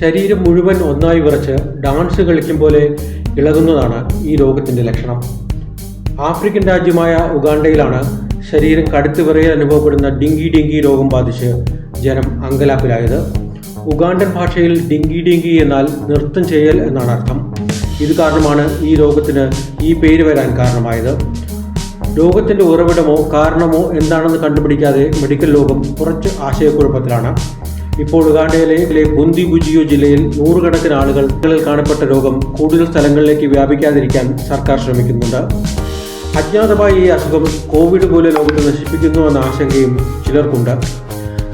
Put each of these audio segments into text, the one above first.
ശരീരം മുഴുവൻ ഒന്നായി വിറച്ച് ഡാൻസ് കളിക്കും പോലെ ഇളകുന്നതാണ് ഈ രോഗത്തിന്റെ ലക്ഷണം. ആഫ്രിക്കൻ രാജ്യമായ ഉഗാണ്ടയിലാണ് ശരീരം കടുത്ത് വിറയിൽ അനുഭവപ്പെടുന്ന ഡിങ്കി ഡിങ്കി രോഗം ബാധിച്ച് ജനം അങ്കലാപ്പിലായത്. ഉഗാണ്ടൻ ഭാഷയിൽ ഡിങ്കി ഡിങ്കി എന്നാൽ നൃത്തം ചെയ്യൽ എന്നാണ് അർത്ഥം. ഇത് കാരണമാണ് ഈ രോഗത്തിന് ഈ പേര് വരാൻ കാരണമായത്. രോഗത്തിന്റെ ഉറവിടമോ കാരണമോ എന്താണെന്ന് കണ്ടുപിടിക്കാതെ മെഡിക്കൽ ലോകം കുറച്ച് ആശയക്കുഴപ്പത്തിലാണ്. ഇപ്പോൾ ഉഗാണ്ടയിലെ ബുന്ദി ഗുജിയോ ജില്ലയിൽ നൂറുകണക്കിന് ആളുകൾ കാണപ്പെട്ട രോഗം കൂടുതൽ സ്ഥലങ്ങളിലേക്ക് വ്യാപിക്കാതിരിക്കാൻ സർക്കാർ ശ്രമിക്കുന്നുണ്ട്. അജ്ഞാതമായി ഈ അസുഖം കോവിഡ് പോലെ ലോകത്തെ നശിപ്പിക്കുന്നു എന്ന ആശങ്കയും ചിലർക്കുണ്ട്.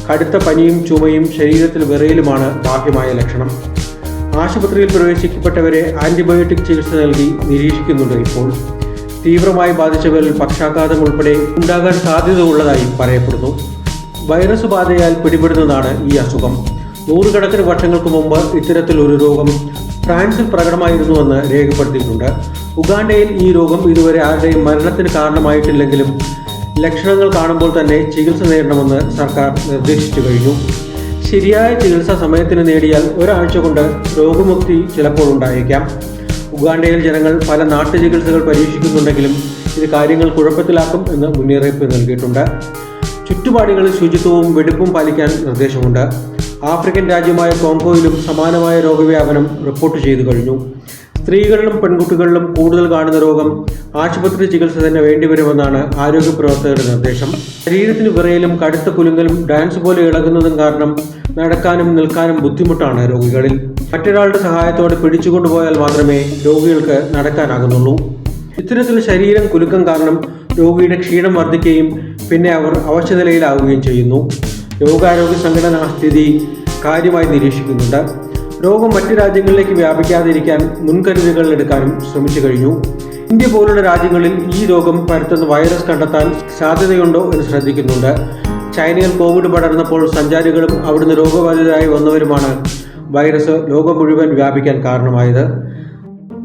കടുത്ത പനിയും ചുമയും ശരീരത്തിൽ വിറയലുമാണ് ബാഹ്യമായ ലക്ഷണം. ആശുപത്രിയിൽ പ്രവേശിക്കപ്പെട്ടവരെ ആന്റിബയോട്ടിക് ചികിത്സ നൽകി നിരീക്ഷിക്കുന്നുണ്ട് ഇപ്പോൾ. തീവ്രമായി ബാധിച്ചവരിൽ പക്ഷാഘാതം ഉൾപ്പെടെ ഉണ്ടാകാൻ സാധ്യത ഉള്ളതായി പറയപ്പെടുന്നു. വൈറസ് ബാധയാൽ പിടിപെടുന്നതാണ് ഈ അസുഖം. നൂറുകണക്കിന് വർഷങ്ങൾക്ക് മുമ്പ് ഇത്തരത്തിൽ ഒരു രോഗം ഫ്രാൻസിൽ പ്രകടമായിരുന്നുവെന്ന് രേഖപ്പെടുത്തിയിട്ടുണ്ട്. ഉഗാണ്ടയിൽ ഈ രോഗം ഇതുവരെ ആരുടെയും മരണത്തിന് കാരണമായിട്ടില്ലെങ്കിലും ലക്ഷണങ്ങൾ കാണുമ്പോൾ തന്നെ ചികിത്സ നേടണമെന്ന് സർക്കാർ നിർദ്ദേശിച്ചു കഴിഞ്ഞു. ശരിയായ ചികിത്സ സമയത്തിന് നേടിയാൽ ഒരാഴ്ച കൊണ്ട് രോഗമുക്തി ചിലപ്പോൾ ഉണ്ടായേക്കാം. ഉഗാണ്ടയിൽ ജനങ്ങൾ പല നാട്ടു ചികിത്സകൾ പരീക്ഷിക്കുന്നുണ്ടെങ്കിലും ഇത് കാര്യങ്ങൾ കുഴപ്പത്തിലാക്കും എന്ന് മുന്നറിയിപ്പ് നൽകിയിട്ടുണ്ട്. ചുറ്റുപാടുകളിൽ ശുചിത്വവും വെടിപ്പും പാലിക്കാൻ നിർദ്ദേശമുണ്ട്. ആഫ്രിക്കൻ രാജ്യമായ കോങ്കോയിലും സമാനമായ രോഗവ്യാപനം റിപ്പോർട്ട് ചെയ്തു കഴിഞ്ഞു. സ്ത്രീകളിലും പെൺകുട്ടികളിലും കൂടുതൽ കാണുന്ന രോഗം ആശുപത്രി ചികിത്സ തന്നെ വേണ്ടിവരുമെന്നാണ് ആരോഗ്യ പ്രവർത്തകരുടെ നിർദ്ദേശം. ശരീരത്തിന് വിറയിലും കടുത്ത കുലുങ്ങലും ഡാൻസ് പോലെ ഇളകുന്നതും കാരണം നടക്കാനും നിൽക്കാനും ബുദ്ധിമുട്ടാണ് രോഗികളിൽ. മറ്റൊരാളുടെ സഹായത്തോടെ പിടിച്ചുകൊണ്ടുപോയാൽ മാത്രമേ രോഗികൾക്ക് നടക്കാനാകുന്നുള്ളൂ. ഇത്തരത്തിൽ ശരീരം കുലുക്കം കാരണം രോഗിയുടെ ക്ഷീണം വർദ്ധിക്കുകയും പിന്നെ അവർ അവശനിലയിലാവുകയും ചെയ്യുന്നു. ലോകാരോഗ്യ സംഘടന സ്ഥിതി കാര്യമായി നിരീക്ഷിക്കുന്നുണ്ട്. രോഗം മറ്റു രാജ്യങ്ങളിലേക്ക് വ്യാപിക്കാതിരിക്കാൻ മുൻകരുതലുകൾ എടുക്കാനും ശ്രമിച്ചു കഴിഞ്ഞു. ഇന്ത്യ പോലുള്ള രാജ്യങ്ങളിൽ ഈ രോഗം പരത്തുന്ന വൈറസ് കണ്ടെത്താൻ സാധ്യതയുണ്ടോ എന്ന് ശ്രദ്ധിക്കുന്നുണ്ട്. ചൈനയിൽ കോവിഡ് പടർന്നപ്പോൾ സഞ്ചാരികളും അവിടുന്ന് രോഗബാധിതരായി വന്നവരുമാണ് വൈറസ് ലോകം മുഴുവൻ വ്യാപിക്കാൻ കാരണമായത്.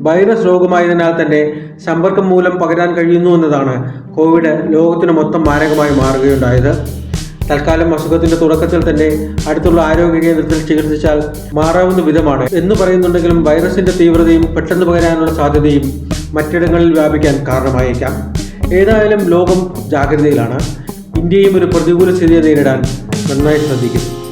വൈറസ് രോഗമായതിനാൽ തന്നെ സമ്പർക്കം മൂലം പകരാൻ കഴിയുന്നു എന്നതാണ് കോവിഡ് ലോകത്തിന് മൊത്തം മാരകമായി മാറുകയുണ്ടായത്. തൽക്കാലം അസുഖത്തിന്റെ തുടക്കത്തിൽ തന്നെ അടുത്തുള്ള ആരോഗ്യ കേന്ദ്രത്തിൽ ചികിത്സിച്ചാൽ മാറാവുന്ന വിധമാണ്. എന്ന് പറയുന്നുണ്ടെങ്കിലും വൈറസിന്റെ തീവ്രതയും പെട്ടെന്ന് പകരാനുള്ള സാധ്യതയും മറ്റിടങ്ങളിൽ വ്യാപിക്കാൻ കാരണമായേക്കാം. ഏതായാലും ലോകം ജാഗ്രതയിലാണ്. ഇന്ത്യയും ഒരു പ്രതികൂല സ്ഥിതിയെ നേരിടാൻ നന്നായി ശ്രദ്ധിക്കും.